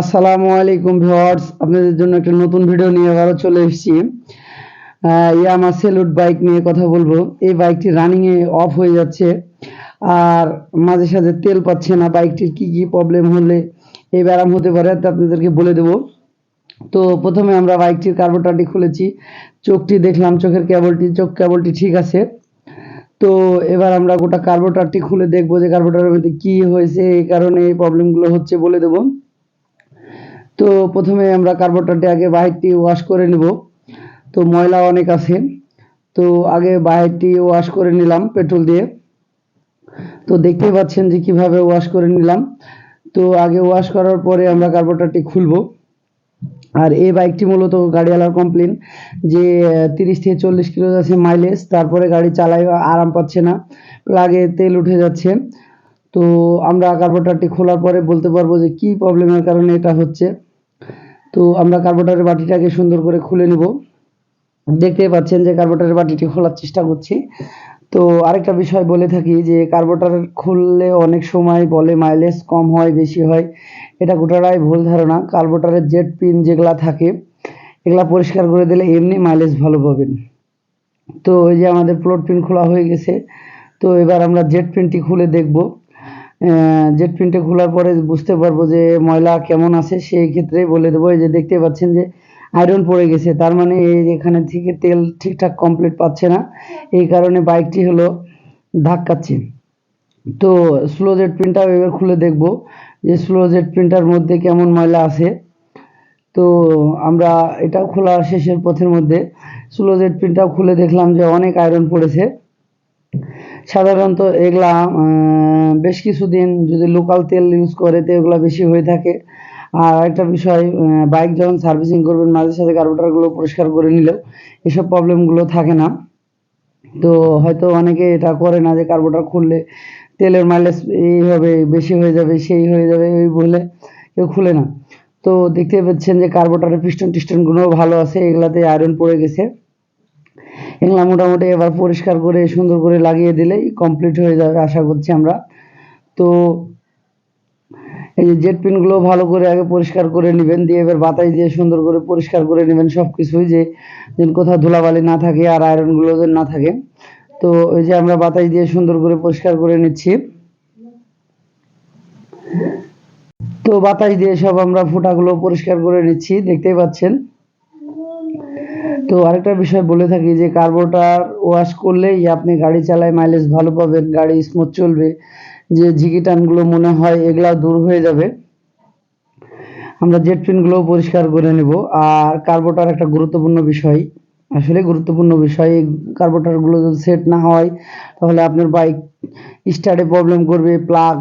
আসসালামু আলাইকুম ভিউয়ার্স, আপনাদের জন্য একটা নতুন ভিডিও নিয়ে আবারও চলে এসেছি। ইয়ামা সেলুট বাইক নিয়ে কথা বলব। এই বাইকটি রানিং এ অফ হয়ে যাচ্ছে, আর মাঝে সাঝে তেল পাচ্ছে না। বাইকটির কি কি প্রবলেম হলে এই ব্যারাম হতে পারে তা আপনাদেরকে বলে দেবো। তো প্রথমে আমরা বাইকটির কার্বোটারটি খুলেছি। চোখটি দেখলাম, চোখের কেবলটি চোখ কেবলটি ঠিক আছে। তো এবার আমরা গোটা কার্বোটারটি খুলে দেখব যে কার্বোটারের মধ্যে কি হয়েছে, এই কারণে এই প্রবলেমগুলো হচ্ছে বলে দেবো। তো প্রথমে আমরা কার্বোটারটি আগে বাহিরটি ওয়াশ করে নেব। তো ময়লা অনেক আছে। তো আগে বাহিরটি ওয়াশ করে নিলাম পেট্রোল দিয়ে। তো দেখতেই পাচ্ছেন যে কীভাবে ওয়াশ করে নিলাম। তো আগে ওয়াশ করার পরে আমরা কার্বোটারটি খুলবো। আর এই বাইকটি মূলত গাড়িওয়ালার কমপ্লেন যে তিরিশ থেকে চল্লিশ কিলো যাচ্ছে মাইলেজ তারপরে গাড়ি চালাই আরাম পাচ্ছে না প্লাগে তেল উঠে যাচ্ছে। তো আমরা কার্বোটারটি খোলার পরে বলতে পারব যে, কি প্রবলেমের কারণে এটা হচ্ছে? তো আমরা কার্বোটারের বাটিটাকে সুন্দর করে খুলে নিব। দেখতে পাচ্ছেন যে কার্বোটারের বাটিটি খোলার চেষ্টা করছি। তো আরেকটা বিষয় বলে থাকি যে কার্বোটার খুললে অনেক সময় বলে মাইলেজ কম হয়, বেশি হয়। এটা গোটাটাই ভুল ধারণা। কার্বোটারের জেট পিন যেগুলা থাকে, এগুলা পরিষ্কার করে দিলে এমনি মাইলেজ ভালো পাবেন। তো এই যে আমাদের প্লট পিন খোলা হয়ে গেছে, তো এবার আমরা জেট পিনটি খুলে দেখব। জেট পিনটা খোলার পরে বুঝতে পারব যে ময়লা কেমন আছে, সেই ক্ষেত্রে বলে দেবো, এই যে দেখতে পাচ্ছেন যে আয়রন পড়ে গেছে। তার মানে এখানে থেকে তেল ঠিকঠাক কমপ্লিট পাচ্ছে না। এই কারণে বাইকটি হলো ধাক্কাচ্ছে তো স্লো জেট প্রিন্টার এবার খুলে দেখব যে স্লো জেট প্রিন্টার মধ্যে কেমন ময়লা আছে। তো আমরা এটাও খোলা শেষের পথের মধ্যে স্লো জেট প্রিন্টটাও খুলে দেখলাম যে অনেক আয়রন পড়েছে। সাধারণত এগুলা বেশ কিছুদিন যদি লোকাল তেল ইউজ করে তো এগুলো বেশি হয়ে থাকে। আর একটা বিষয় বাইক যখন সার্ভিসিং করবেন, মাঝে সাথে কার্বোরেটরগুলো পরিষ্কার করে নিলেও এসব প্রবলেমগুলো থাকে না। তো হয়তো অনেকে এটা করে না যে কার্বোটার খুললে তেলের মাইলেজ এইভাবে বেশি হয়ে যাবে, সেই হয়ে যাবে, এই বলে কেউ খুলে না। তো দেখতে পাচ্ছেন যে কার্বোটারের পিস্টন টিস্টনগুলোও ভালো আছে, এগুলাতে আয়রন পড়ে গেছে। এগুলা মোটামুটি এবার পরিষ্কার করে, সুন্দর করে লাগিয়ে দিলেই কমপ্লিট হয়ে যাবে, আশা করছি আমরা। তো এই যে জেট পিনগুলো ভালো করে আগে পরিষ্কার করে নেবেন, দিয়ে এবার বাতাস দিয়ে সুন্দর করে পরিষ্কার করে নেবেন সব কিছুই যে যেন কোথাও ধুলাবালি না থাকে আর আয়রনগুলো যেন না থাকে। তো ওই যে আমরা বাতাস দিয়ে সুন্দর করে পরিষ্কার করে নিচ্ছি। তো বাতাস দিয়ে সব আমরা ফুটাগুলো পরিষ্কার করে নিচ্ছি, দেখতেই পাচ্ছেন। তো আরেকটা বিষয় বলে থাকি যে কার্বোটার ওয়াশ করলেই আপনি গাড়ি চালায় মাইলেজ ভালো পাবেন, গাড়ি স্মুথ চলবে। যে ঝিকি টানগুলো মনে হয় এগুলা দূর হয়ে যাবে, আমরা জেট পিনগুলো পরিষ্কার করে নেব। আর কার্বোটার একটা গুরুত্বপূর্ণ বিষয়, আসলে গুরুত্বপূর্ণ বিষয় এই কার্বোটারগুলো যদি সেট না হয়, তাহলে আপনার বাইক স্টার্টে প্রবলেম করবে, প্লাগ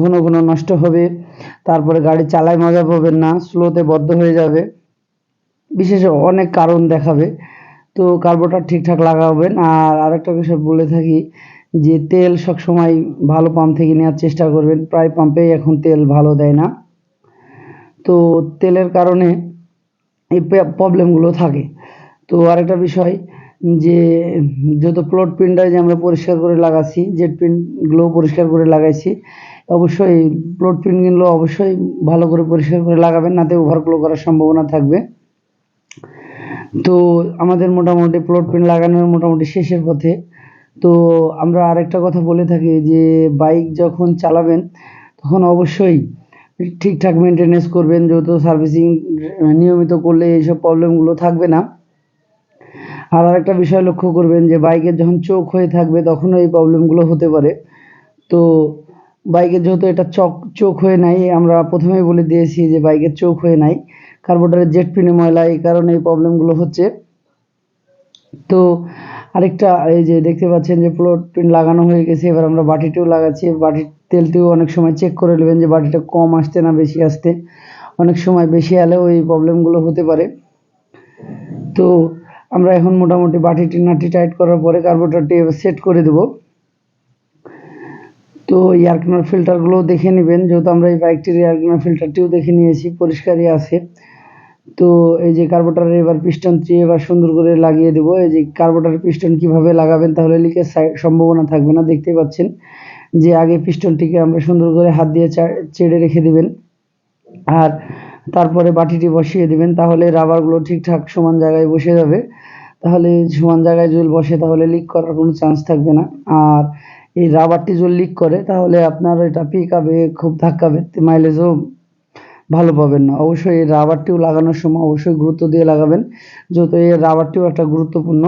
ঘন ঘন নষ্ট হবে, তারপরে গাড়ি চালায় মজা পাবেন না, স্লোতে বদ্ধ হয়ে যাবে। বিশেষ অনেক কারণ দেখাবে। তো কার্বোটার ঠিকঠাক লাগাবেন। আর আরেকটা বিষয় বলে থাকি যে তেল সবসময় ভালো পাম্প থেকে নেওয়ার চেষ্টা করবেন। প্রায় পাম্পেই এখন তেল ভালো দেয় না। তো তেলের কারণে এই প্রবলেমগুলো থাকে। তো আরেকটা বিষয় যে, যত প্লট প্রিন্টার যে আমরা পরিষ্কার করে লাগাচ্ছি জেট প্রিন্টগুলো পরিষ্কার করে লাগাইছি, অবশ্যই প্লট প্রিন্টগুলো অবশ্যই ভালো করে পরিষ্কার করে লাগাবেন, নাতে ওভারফ্লো করার সম্ভাবনা থাকবে। তো আমাদের মোটামুটি প্লট প্রিন্ট লাগানোর মোটামুটি শেষের পথে তো আমরা আরেকটা কথা বলে থাকি যে, বাইক যখন চালাবেন, তখন অবশ্যই ঠিকঠাক মেনটেনেন্স করবেন যেহেতু সার্ভিসিং নিয়মিত করলে এইসব প্রবলেমগুলো থাকবে না। আর আরেকটা বিষয় লক্ষ্য করবেন যে, বাইকের যখন চোখ হয়ে থাকবে, তখনও এই প্রবলেমগুলো হতে পারে। তো বাইকের যেহেতু এটা চক, চোখ হয়ে নাই, আমরা প্রথমেই বলে দিয়েছি যে, বাইকের চোখ হয়ে নাই কার্বোটারের জেট পিনে ময়লা এই কারণে এই প্রবলেমগুলো হচ্ছে। তো আরেকটা, এই যে দেখতে পাচ্ছেন যে প্লট পিন লাগানো হয়ে গেছে, এবার আমরা বাটিটিও লাগাচ্ছি, বাটির তেলটিও অনেক সময় চেক করে নেবেন যে বাটিটা কম আসতে না বেশি আসতে। অনেক সময় বেশি এলেও এই প্রবলেমগুলো হতে পারে। তো আমরা এখন মোটামুটি বাটিটি নাটি টাইট করার পরে কার্বোটারটি সেট করে দেব। তো এয়ার ক্লিনার ফিল্টারগুলো দেখে নেবেন, যেহেতু আমরা এই বাইকটির এয়ার ক্লিনার ফিল্টারটিও দেখে নিয়েছি, পরিষ্কারই আছে। তো এই যে কার্বোটারের এবার পিস্টনটি এবার সুন্দর করে লাগিয়ে দেব। এই যে কার্বোটারের পিস্টন কীভাবে লাগাবেন তাহলে লিকের সম্ভাবনা থাকবে না দেখতে পাচ্ছেন যে আগে পিস্টনটিকে আমরা সুন্দর করে হাত দিয়ে চেড়ে রেখে দেবেন। আর তারপরে বাটিটি বসিয়ে দিবেন, তাহলে রাবারগুলো ঠিকঠাক সমান জায়গায় বসে যাবে। তাহলে সমান জায়গায় জল বসে, তাহলে লিক করার কোনো চান্স থাকবে না। আর এই রাবারটি যদি লিক করে, তাহলে আপনার এটা পিক আপে খুব ধাক্কাবে মাইলেজও ভালো পাবেন না। অবশ্যই এই রাবারটিও লাগানোর সময় অবশ্যই গুরুত্ব দিয়ে লাগাবেন। যেহেতু এই রাবারটিও একটা গুরুত্বপূর্ণ।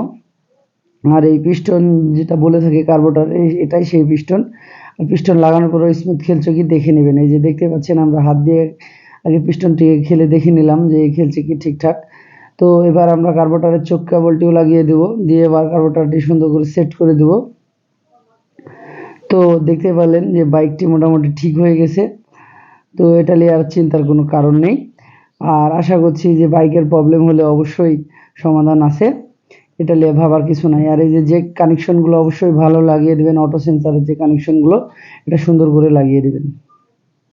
আর এই পিস্টন যেটা বলে থাকে কার্বোটার, এই এটাই সেই পিস্টন। পিস্টন লাগানোর পরে স্মুথ খেলছে কি দেখে নেবেন। এই যে দেখতে পাচ্ছেন আমরা হাত দিয়ে আগে পিস্টনটিকে খেলে দেখে নিলাম যে খেলছে কি ঠিকঠাক। তো এবার আমরা কার্বোটারের চোখ কেবলটিও লাগিয়ে দেব। দিয়ে এবার কার্বোটারটি সুন্দর করে সেট করে দেব। তো দেখতে পেলেন যে বাইকটি মোটামুটি ঠিক হয়ে গেছে। তো এটা নিয়ে আর চিন্তার কোনো কারণ নেই। আর আশা করছি যে বাইকের প্রবলেম হলে অবশ্যই সমাধান আছে। এটা নিয়ে ভাবার কিছু নাই। আর এই যে যে কানেকশনগুলো অবশ্যই ভালো লাগিয়ে দেবেন অটো সেন্সারের যে কানেকশনগুলো এটা সুন্দর করে লাগিয়ে দেবেন।